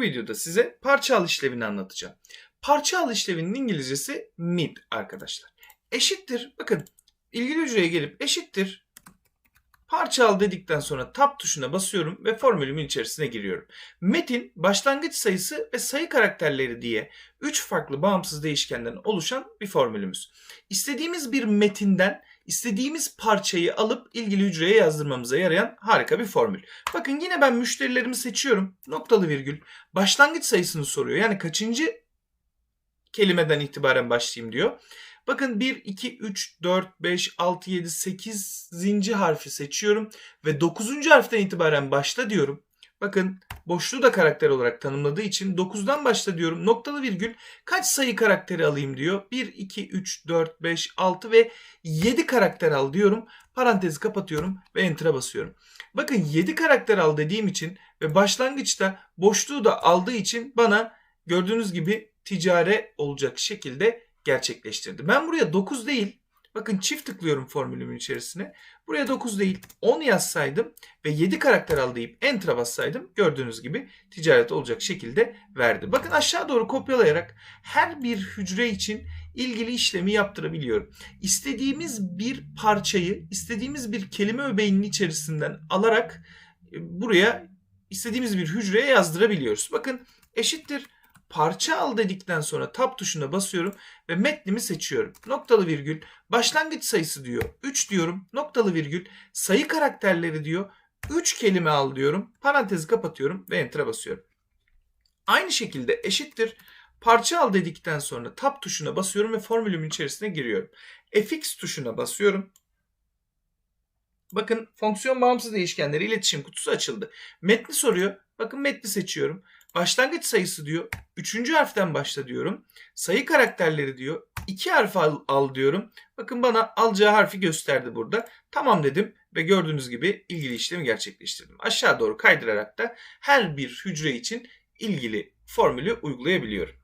Bu videoda size parça al işlevini anlatacağım. Parça al işlevinin İngilizcesi mid arkadaşlar. Eşittir. Bakın ilgili hücreye gelip eşittir. Parça al dedikten sonra tab tuşuna basıyorum ve formülümün içerisine giriyorum. Metin başlangıç sayısı ve sayı karakterleri diye 3 farklı bağımsız değişkenden oluşan bir formülümüz. İstediğimiz bir metinden istediğimiz parçayı alıp ilgili hücreye yazdırmamıza yarayan harika bir formül. Bakın yine ben müşterilerimi seçiyorum. Noktalı virgül. Başlangıç sayısını soruyor. Yani kaçıncı kelimeden itibaren başlayayım diyor. Bakın 1, 2, 3, 4, 5, 6, 7, 8. harfi seçiyorum. Ve 9. harften itibaren başla diyorum. Bakın boşluğu da karakter olarak tanımladığı için 9'dan başla diyorum. Noktalı virgül kaç sayı karakteri alayım diyor. 1, 2, 3, 4, 5, 6 ve 7 karakter al diyorum. Parantezi kapatıyorum ve enter'a basıyorum. Bakın 7 karakter al dediğim için ve başlangıçta boşluğu da aldığı için bana gördüğünüz gibi ticare olacak şekilde gerçekleştirdi. Ben buraya 9 değil bakın çift tıklıyorum formülümün içerisine. Buraya 9 değil 10 yazsaydım ve 7 karakter al deyip enter'a bassaydım gördüğünüz gibi ticaret olacak şekilde verdi. Bakın aşağı doğru kopyalayarak her bir hücre için ilgili işlemi yaptırabiliyorum. İstediğimiz bir parçayı, istediğimiz bir kelime öbeğinin içerisinden alarak e, buraya istediğimiz bir hücreye yazdırabiliyoruz. Bakın eşittir parça al dedikten sonra tab tuşuna basıyorum ve metnimi seçiyorum. Noktalı virgül başlangıç sayısı diyor. 3 diyorum. Noktalı virgül sayı karakterleri diyor. 3 kelime al diyorum. Parantezi kapatıyorum ve enter'a basıyorum. Aynı şekilde eşittir parça al dedikten sonra tab tuşuna basıyorum ve formülümün içerisine giriyorum. fx tuşuna basıyorum. Bakın fonksiyon bağımsız değişkenleri iletişim kutusu açıldı. Metni soruyor. Bakın metni seçiyorum. Başlangıç sayısı diyor. Üçüncü harften başla diyorum. Sayı karakterleri diyor. İki harf al, al diyorum. Bakın bana alacağı harfi gösterdi burada. Tamam dedim ve gördüğünüz gibi ilgili işlemi gerçekleştirdim. Aşağı doğru kaydırarak da her bir hücre için ilgili formülü uygulayabiliyorum.